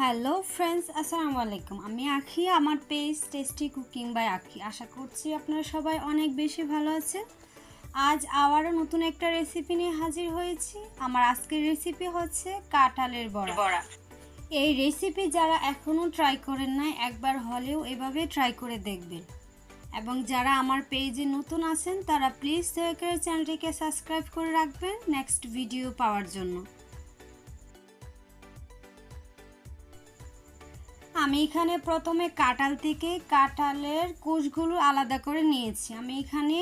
Hello friends আসসালামু আলাইকুম। আমি আখি আমার পেজ টেস্টি কুকিং বাই আখি। আশা করছি আপনারা সবাই অনেক বেশি ভালো আছেন। আজ আবারও নতুন একটা রেসিপি নিয়ে হাজির হয়েছি। আমার আজকের রেসিপি হচ্ছে কাঁঠালের বড়া। বড়া। এই রেসিপি যারা এখনও ট্রাই করেন নাই একবার হলেও এভাবে ট্রাই করে দেখবেন। এবং যারা আমার পেজে নতুন আছেন তারা প্লিজ দয়া করে চ্যানেলটিকে সাবস্ক্রাইব করে রাখবেন। নেক্সট ভিডিও পাওয়ার জন্য। আমি এখানে প্রথমে কাঁঠাল থেকে কাঁঠালের কুশগুলো আলাদা করে নিয়েছি। আমি এখানে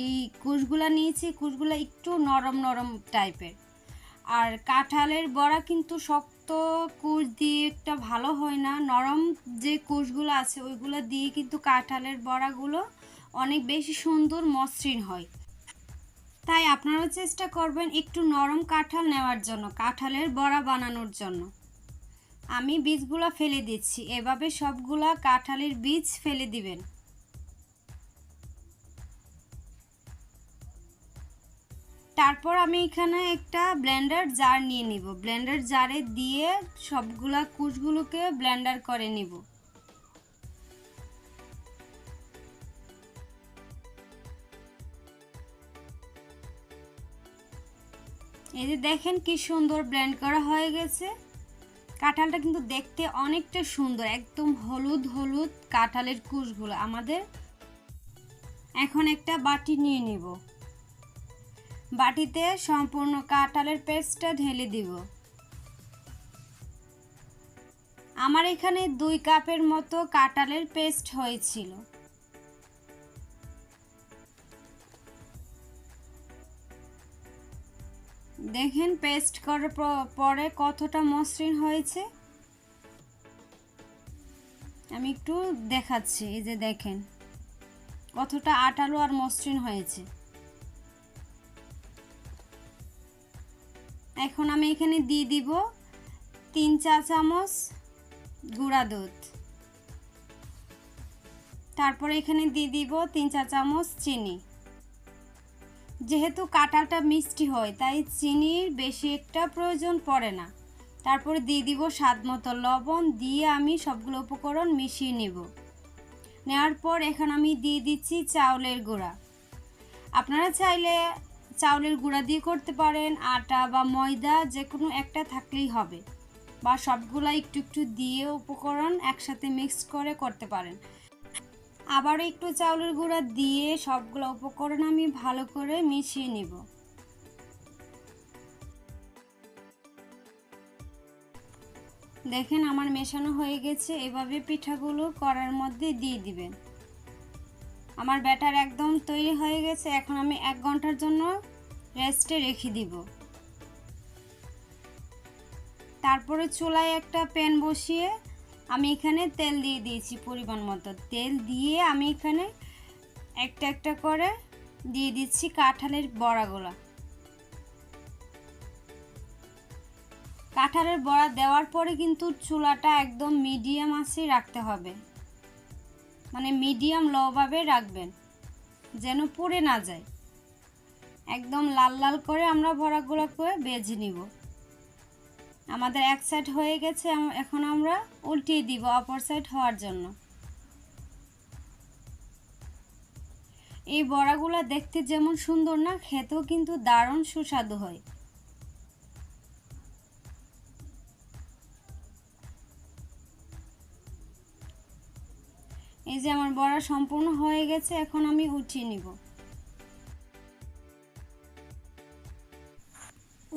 এই কুশগুলা নিয়েছি, কুশগুলো একটু নরম নরম টাইপের। আর কাঁঠালের বড়া কিন্তু শক্ত কুশ দিয়ে একটা ভালো হয় না। নরম যে কুশগুলো আছে, ওইগুলো দিয়ে কিন্তু কাঁঠালের বড়াগুলো অনেক বেশি সুন্দর মসৃণ হয়। তাই আপনারাও চেষ্টা করবেন একটু নরম কাঁঠাল নেওয়ার জন্য, কাঁঠালের বড়া বানানোর জন্য। আমি বীজগুলো ফেলে দিচ্ছি। এভাবে সবগুলা কাঁঠালের বীজ ফেলে দিবেন। তারপর আমি এখানে একটা ব্লেন্ডার জার নিয়ে নিব। ব্লেন্ডার জারে দিয়ে সবগুলা কুচগুলোকে ব্লেন্ডার করে নিব। এই যে দেখেন কি সুন্দর ব্লেন্ড করা হয়ে গেছে। কাঁঠালটা কিন্তু দেখতে অনেকটা সুন্দর, একদম হলুদ হলুদ কাঁঠালের কুশগুলো। আমাদের এখন একটা বাটি নিয়ে নিব। বাটিতে সম্পূর্ণ কাঁঠালের পেস্টটা ঢেলে দিব। আমার এখানে দুই কাপের মতো কাঁঠালের পেস্ট হয়েছিল। দেখেন পেস্ট করার পরে কতটা মসৃণ হয়েছে। আমি একটু দেখাচ্ছি, এই যে দেখেন কতটা আটালো আর মসৃণ হয়েছে। এখন আমি এখানে দিয়ে দিব তিন চা চামচ গুঁড়া দুধ। তারপরে এখানে দিয়ে দিব তিন চা চামচ চিনি। যেহেতু কাঁঠালটা মিষ্টি হয়, তাই চিনির বেশি একটা প্রয়োজন পড়ে না। তারপরে দিয়ে দিব স্বাদ মতো লবণ, দিয়ে আমি সবগুলো উপকরণ মিশিয়ে নেব। নেওয়ার পর এখন আমি দিয়ে দিচ্ছি চাউলের গুঁড়া। আপনারা চাইলে চাউলের গুঁড়া দিয়ে করতে পারেন, আটা বা ময়দা যে কোনো একটা থাকলেই হবে। বা সবগুলা একটু একটু দিয়ে উপকরণ একসাথে মিক্স করে করতে পারেন। আবারও একটু চাউলের গুঁড়া দিয়ে সবগুলো উপকরণ আমি ভালো করে মিশিয়ে নিব। দেখেন আমার মেশানো হয়ে গেছে, এভাবে পিঠাগুলো করার মধ্যে দিয়ে দিবেন। আমার ব্যাটার একদম তৈরি হয়ে গেছে, এখন আমি এক ঘণ্টার জন্য রেস্টে রেখে দিব। তারপরে চুলায় একটা প্যান বসিয়ে আমি এখানে তেল দিয়ে দিয়েছি পরিমাণ মতো। তেল দিয়ে আমি এখানে একটা একটা করে দিয়ে দিচ্ছি কাঁঠালের বড়াগুলো। কাঁঠালের বড়া দেওয়ার পরে কিন্তু চুলাটা একদম মিডিয়াম আঁচে রাখতে হবে। মানে মিডিয়াম লোভাবে রাখবেন, যেন পুড়ে না যায়। একদম লাল লাল করে আমরা বড়াগুলো করে বেজে নিব। আমাদের এক সাইড হয়ে গেছে এখন আমরা উল্টিয়ে দিব অপর সাইড হওয়ার জন্য। এই বড়াগুলো দেখতে যেমন সুন্দর না, খেতেও কিন্তু দারুণ সুস্বাদু হয়। এই যে আমার বড়া সম্পূর্ণ হয়ে গেছে, এখন আমি উঠিয়ে নিব।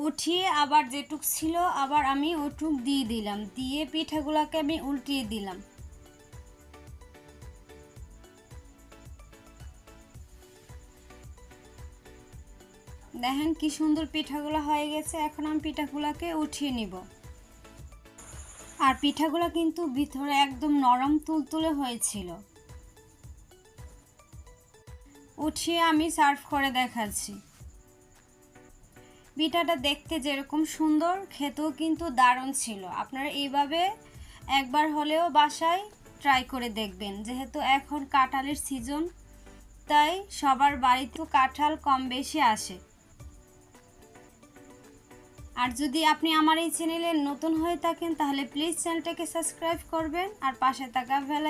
উঠিয়ে আবার যেটুক ছিল আবার আমি ওটুক দিয়ে দিলাম। দিয়ে পিঠাগুলোকে আমি উল্টিয়ে দিলাম। দেখেন কি সুন্দর পিঠাগুলো হয়ে গেছে। এখন আমি পিঠাগুলোকে উঠিয়ে নিব। আর পিঠাগুলো কিন্তু ভিতরে একদম নরম তুলতুলে হয়েছিল। উঠিয়ে আমি সার্ভ করে দেখাচ্ছি। পিঠাটা দেখতে যেরকম সুন্দর, খেতেও কিন্তু দারুণ ছিল। আপনারা এইভাবে একবার হলেও বাসায় ট্রাই করে দেখবেন। যেহেতু এখন কাঁঠালের সিজন তাই সবার বাড়িতেও কাঁঠাল কম বেশি আসে। আর যদি আপনি আমার এই চ্যানেলে নতুন হয়ে থাকেন, তাহলে প্লিজ চ্যানেলটাকে সাবস্ক্রাইব করবেন আর পাশে থাকা বেল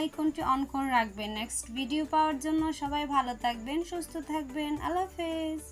অন করে রাখবেন। নেক্সট ভিডিও পাওয়ার জন্য সবাই ভালো থাকবেন, সুস্থ থাকবেন। আল্লাহ হাফেজ।